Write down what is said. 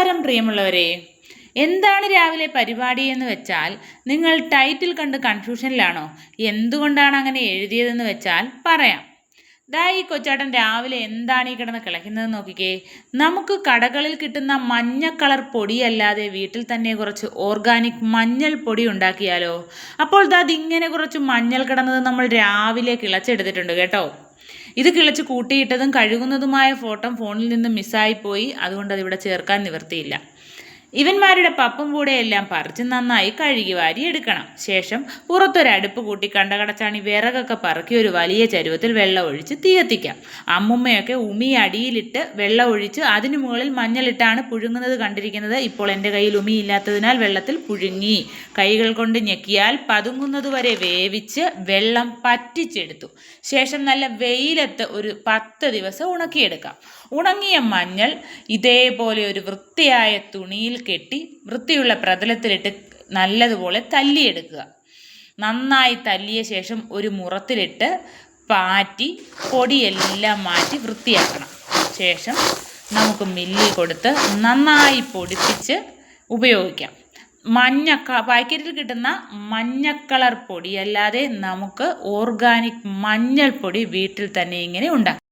നമസ്കാരം പ്രിയമുള്ളവരെ. എന്താണ് രാവിലെ പരിപാടി എന്ന് വെച്ചാൽ നിങ്ങൾ ടൈറ്റിൽ കണ്ട് കൺഫ്യൂഷനിലാണോ എന്തുകൊണ്ടാണ് അങ്ങനെ എഴുതിയതെന്ന് വെച്ചാൽ പറയാം. ദാ ഈ കൊച്ചാട്ടൻ രാവിലെ എന്താണ് ഈ കിടന്ന് കിളയ്ക്കുന്നത് നോക്കിക്കേ. നമുക്ക് കടകളിൽ കിട്ടുന്ന മഞ്ഞ കളർ പൊടിയല്ലാതെ വീട്ടിൽ തന്നെ കുറച്ച് ഓർഗാനിക് മഞ്ഞൾ പൊടി ഉണ്ടാക്കിയാലോ? അപ്പോൾ ദാ ഇങ്ങനെ കുറച്ച് മഞ്ഞൾ കിടന്നത് നമ്മൾ രാവിലെ കിളച്ചെടുത്തിട്ടുണ്ട് കേട്ടോ. ഇത് കിളച്ച് കൂട്ടിയിട്ടതും കഴുകുന്നതുമായ ഫോട്ടോ ഫോണിൽ നിന്ന് മിസ്സായിപ്പോയി. അതുകൊണ്ട് അതിവിടെ ചേർക്കാൻ നിവൃത്തിയില്ല ഇവന്മാരുടെ പപ്പും കൂടെ എല്ലാം പറിച്ച് നന്നായി കഴുകി വാരി എടുക്കണം. ശേഷം പുറത്തൊരടുപ്പ് കൂട്ടി കണ്ടകടച്ചാണി വിറകൊക്കെ പറക്കി ഒരു വലിയ ചരുവത്തിൽ വെള്ളം ഒഴിച്ച് തീയത്തിക്കാം അമ്മുമ്മയൊക്കെ ഉമി അടിയിലിട്ട് വെള്ളം ഒഴിച്ച് അതിനു മുകളിൽ മഞ്ഞളിട്ടാണ് പുഴുങ്ങുന്നത് കണ്ടിരിക്കുന്നത്. ഇപ്പോൾ എന്റെ കയ്യിൽ ഉമി ഇല്ലാത്തതിനാൽ വെള്ളത്തിൽ പുഴുങ്ങി. കൈകൾ കൊണ്ട് ഞെക്കിയാൽ പതുങ്ങുന്നത് വരെ വേവിച്ച് വെള്ളം പറ്റിച്ചെടുത്തു. ശേഷം നല്ല വെയിലത്ത് ഒരു പത്ത് ദിവസം ഉണക്കിയെടുക്കാം. ഉണങ്ങിയ മഞ്ഞൾ ഇതേപോലെ ഒരു വൃത്തിയായ തുണിയിൽ കെട്ടി വൃത്തിയുള്ള പ്രതലത്തിലിട്ട് നല്ലതുപോലെ തല്ലിയെടുക്കുക. നന്നായി തല്ലിയ ശേഷം ഒരു മുറത്തിലിട്ട് പാറ്റി പൊടിയെല്ലാം മാറ്റി വൃത്തിയാക്കണം. ശേഷം നമുക്ക് മില്ലിൽ കൊടുത്ത് നന്നായി പൊടിപ്പിച്ച് ഉപയോഗിക്കാം. മഞ്ഞ പാക്കറ്റിൽ കിട്ടുന്ന മഞ്ഞ കളർ പൊടിയല്ലാതെ നമുക്ക് ഓർഗാനിക് മഞ്ഞൾപ്പൊടി വീട്ടിൽ തന്നെ ഇങ്ങനെ ഉണ്ടാക്കാം.